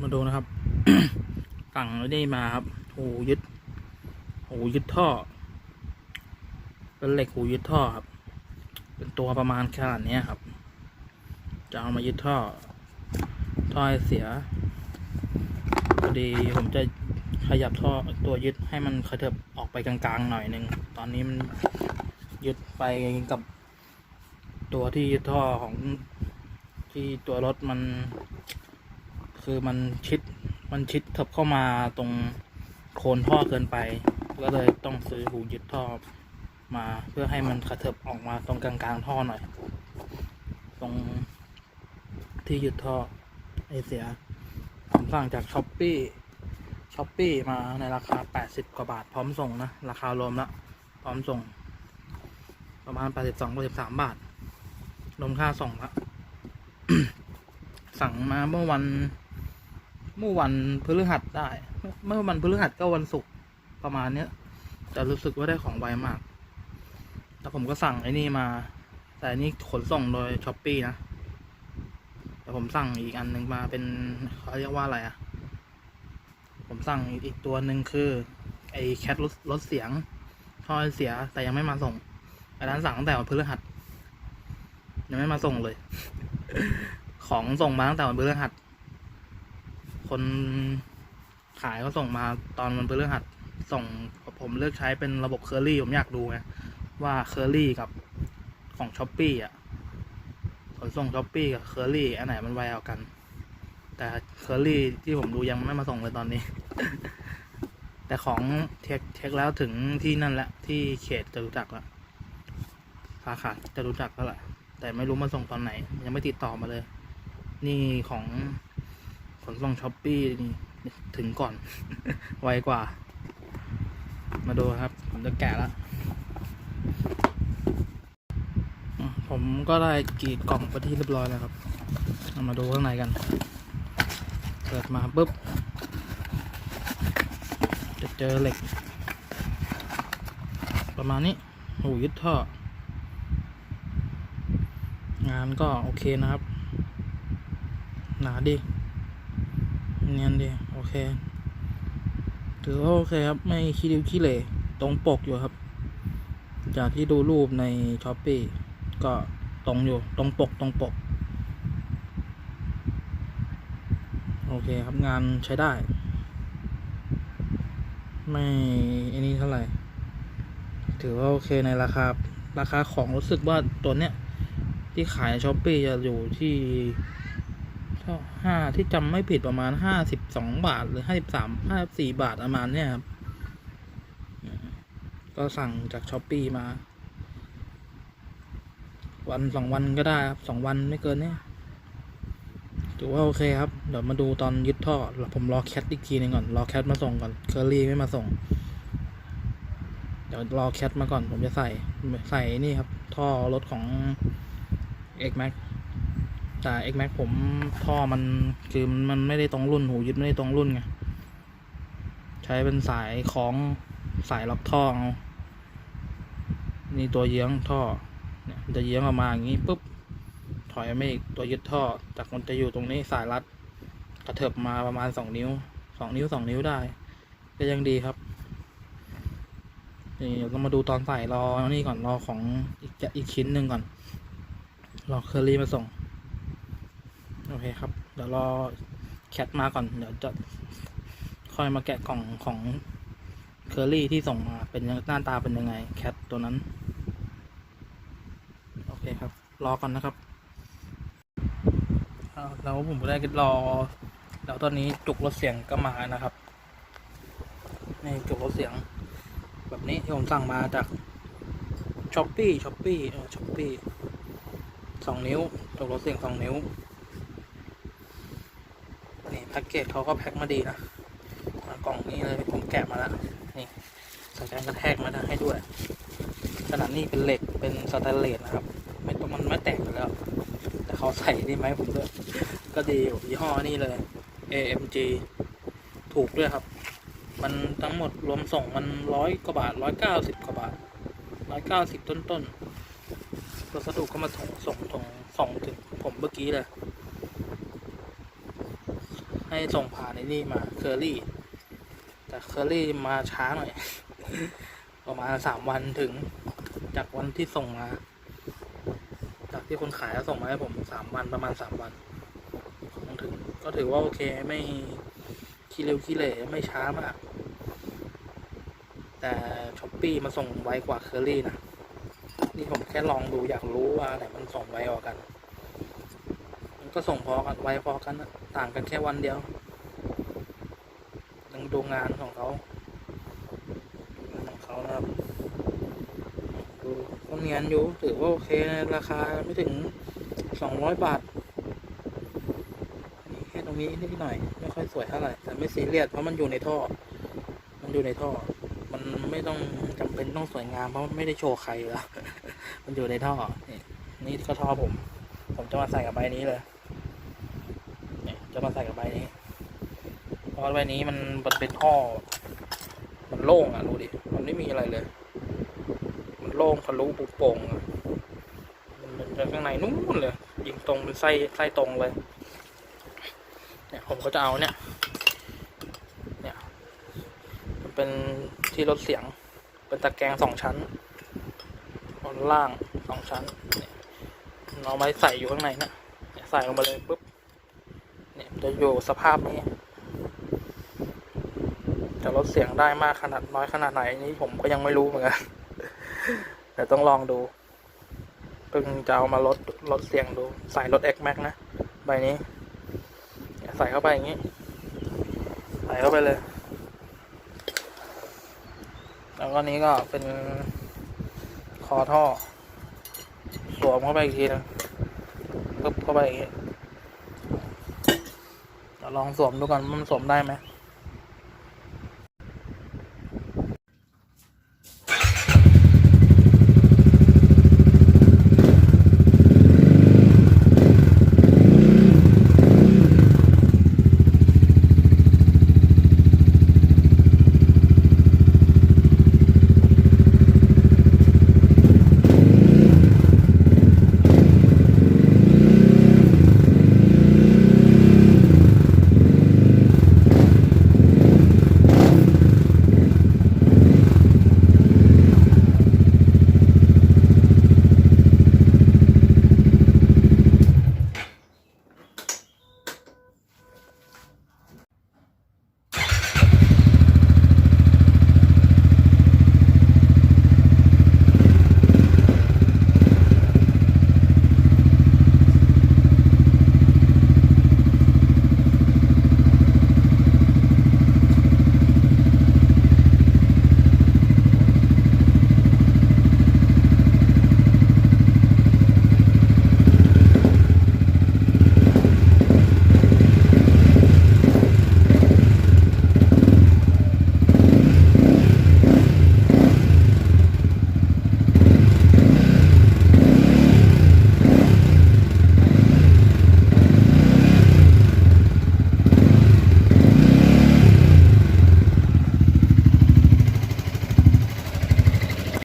มาดูนะครับสั่งไว้ได้มาครับหูยึดหูยึดท่อ เป็นเหล็กหูยึดท่อครับ เป็นตัวประมาณขนาดนี้ครับ จะเอามายึดท่อ ท่อให้เสียพอดีผมจะขยับท่อตัวยึดให้มันกระเถิบออกไปกลางๆหน่อยหนึ่งตอนนี้มันยึดไปกับตัวที่ยึดท่อของที่ตัวรถมัน คือมันชิดมันชิดเถิบเข้ามาตรงโคนท่อเกินไป ก็เลยต้องซื้อหูยึดท่อมาเพื่อให้มันกระเถิบออกมาตรงกลางๆท่อหน่อย ตรงที่ยึดท่อไอเสียผมสั่งจากช้อปปี้ช้อปปี้มาในราคา 80 กว่าบาทพร้อมส่งนะ ราคารวมละพร้อมส่ง ประมาณ 82 83 บาท รวมค่าส่งละ สั่งมาเมื่อวัน เมื่อวันพฤหัสได้ เมื่อวันพฤหัสก็วันศุกร์ประมาณเนี้ยแต่รู้สึกว่าได้ของไวมาก แล้วผมก็สั่งไอ้นี่มา แต่อันนี่ขนส่งโดยช้อปปี้นะ แต่ผมสั่งอีกอันหนึ่งมาเป็นเขาเรียกว่าอะไรอะผมสั่งอีกตัวหนึ่งคือ ไอ้แคทลดลดเสียงท่อเสียแต่ยังไม่มาส่งอันนั้นสั่งตั้งแต่วันพฤหัสยังไม่มาส่งเลย ของส่งมาตั้งแต่วันพฤหัส คนขายก็ส่งมาตอนวันพฤหัสส่งผมเลือกใช้เป็นระบบเคอรี่ผมอยากดูไงว่าเคอรี่กับของช้อปปี้อะขนส่งช้อปปี้กับเคอรี่อันไหนมันไวเอากัน แต่เคอรี่ที่ผมดูยังไม่มาส่งเลยตอนนี้ แต่ของเช็คเช็คแล้วถึงที่นั่นแหละที่เขตจตุจักละสาขาจตุจักแล้วแหละแต่ไม่รู้มาส่งตอนไหน ยังไม่ติดต่อมาเลย นี่ของ ขนส่งช้อปปี้นี่ถึงก่อน ไวกว่า มาดูครับ ผมจะแกะแล้วอะผมก็ได้กรีดกล่องไปที่เรียบร้อยแล้วครับเอามาดูข้างในกัน เปิดมาปุ๊บ จะเจอเหล็ก ประมาณนี้หูยึดท่อ งานก็โอเคนะครับ หนาดี เนียนดีโอเค ถือว่าโอเคครับ ไม่ขี้ริ้วขี้เหร่ตรงปกอยู่ครับ จากที่ดูรูปในช้อปปี้ก็ตรงอยู่ ตรงปกตรงปก โอเคครับงานใช้ได้ ไม่อันนี้เท่าไหร่ ถือว่าโอเคในราคา ราคาของรู้สึกว่าตัวเนี้ย ที่ขายในช้อปปี้จะอยู่ที่ ห้าที่จำไม่ผิดประมาณห้าสิบสองบาทหรือห้าสิบสามห้าสี่บาทประมาณเนี้ยครับก็สั่งจากช้อปปี้มา วันสองวันก็ได้ครับสองวันไม่เกินเนี้ยถือว่าโอเคครับ เดี๋ยวมาดูตอนยึดท่อผมรอแคทอีกทีหนึงก่อน รอแคทมาส่งก่อน เคอรี่ไม่มาส่ง เดี๋ยวรอแคทมาก่อน ผมจะใส่ใส่นี่ครับ ท่อรถของ X Max แม็ แต่ X Max ผมท่อมันคือมันไม่ได้ตรงรุ่นหูยึดไม่ได้ตรงรุ่นไง ใช้เป็นสายของสายล็อกท่อเอานี่ตัวเยื้องท่อ เนี่ยจะเยื้องออกมาอย่างนี้ปุ๊บ ถอยไมาอีกตัวยึดท่อ จากมันจะอยู่ตรงนี้สายรัด กระเถิบมาประมาณสองนิ้ว สองนิ้วสองนิ้วได้ ก็ยังดีครับ นี่เดี๋ยวเรามาดูตอนใส่รอนี่ก่อนรอของอีกอีกชิ้นหนึ่งก่อน รอเคอรี่มาส่ง โอเคครับ เดี๋ยวรอแคทมาก่อน เดี๋ยวจะค่อยมาแกะกล่องของเคอรี่ที่ส่งมาเป็นหน้าตาเป็นยังไง แคทตัวนั้น โอเคครับ รอก่อนนะครับอ้าวแล้วผมก็ได้รอแล้วตอนนี้จุกรถเสียงก็มานะครับนี่จุกรถเสียง แบบนี้ที่ผมสั่งมาจากช้อปปี้ช้อปปี้เออช้อปปี้สองนิ้วจุกรถเสียงสองนิ้ว นี่แพ็กเกจเขาก็แพ็คมาดีนะมากล่องนี้เลยผมแกะมาแล้วนี่ใส่การกระแทกมาให้ด้วยขนาดนี้เป็นเหล็กเป็นสแตนเลสนะครับ ไม่ต้องมันไม่แตกอยู่แล้ว แต่เขาใส่นี่ไหมผมด้วยก็ดีอยู่ยี่ห้อนี่เลย AMG ถูกด้วยครับ มันทั้งหมดรวมส่งมันร้อยกว่าบาทร้อยเก้าสิบกว่าบาทร้อยเก้าสิบต้นต้นๆวัสดุก็มาส่งส่งส่งส่งถึงผมเมื่อกี้เลย ให้ส่งผ่านในนี่มาเคอรี่ แต่เคอรี่มาช้าหน่อย ประมาณสามวันถึงจากวันที่ส่งมา จากที่คนขายเขาส่งมาให้ผมสามวันประมาณสามวันของถึง ก็ถือว่าโอเคไม่ขี้เร็วขี้เหร่ไม่ช้ามาก แต่ช้อปปี้มาส่งไวกว่าเคอรี่นะ นี่ผมแค่ลองดูอยากรู้ว่าไหนมันส่งไวกว่ากัน ก็ส่งพอกันไวพอกันนะต่างกันแค่วันเดียวต้องดูงานของเขางานของเขานะครับดูก็เนียนอยู่ถือว่าโอเคราคาไม่ถึงสองร้อยบาทนี่แค่ตรงนี้นิดหน่อย ไม่ค่อยสวยเท่าไหร่แต่ไม่ซีเรียสเพราะมันอยู่ในท่อ มันอยู่ในท่อ มันไม่ต้องจำเป็นต้องสวยงามเพราะมันไม่ได้โชว์ใครแล้วมันอยู่ในท่อนี่นี่ก็ท่อผม ผมจะมาใส่กับใบนี้เลย จะมาใส่กับใบนี้เพราะใบนี้มันมันเป็นท่อ มันโล่งอะดูดิมันไม่มีอะไรเลย มันโล่งทะลุปุโป่งมันมันจะข้างในนู้นเลยยิงตรงเป็นไส้ไส้ตรงเลย เนี่ยผมก็จะเอาเนี่ย เนี่ย มันเป็นที่ลดเสียง เป็นตะแกรงสองชั้นบนล่างสองชั้นเนี่ยเอาไม้ใส่อยู่ข้างในนะใส่ลงไปเลยปุ๊บ จะอยู่สภาพนี้ จะลดเสียงได้มากขนาดน้อยขนาดไหนนี่ผมก็ยังไม่รู้เหมือนกันแต่ต้องลองดูเพิ่งจะเอามาลดลดเสียงดู ใส่รถ X Max นะ ใบนี้ ใส่เข้าไปอย่างนี้ ใส่เข้าไปเลย แล้วก็นี้ก็เป็นคอท่อ สวมเข้าไปอีกทีนึงปึ๊บเข้าไปอย่างนี้ ลองสวมดูก่อนมันสวมได้ไหม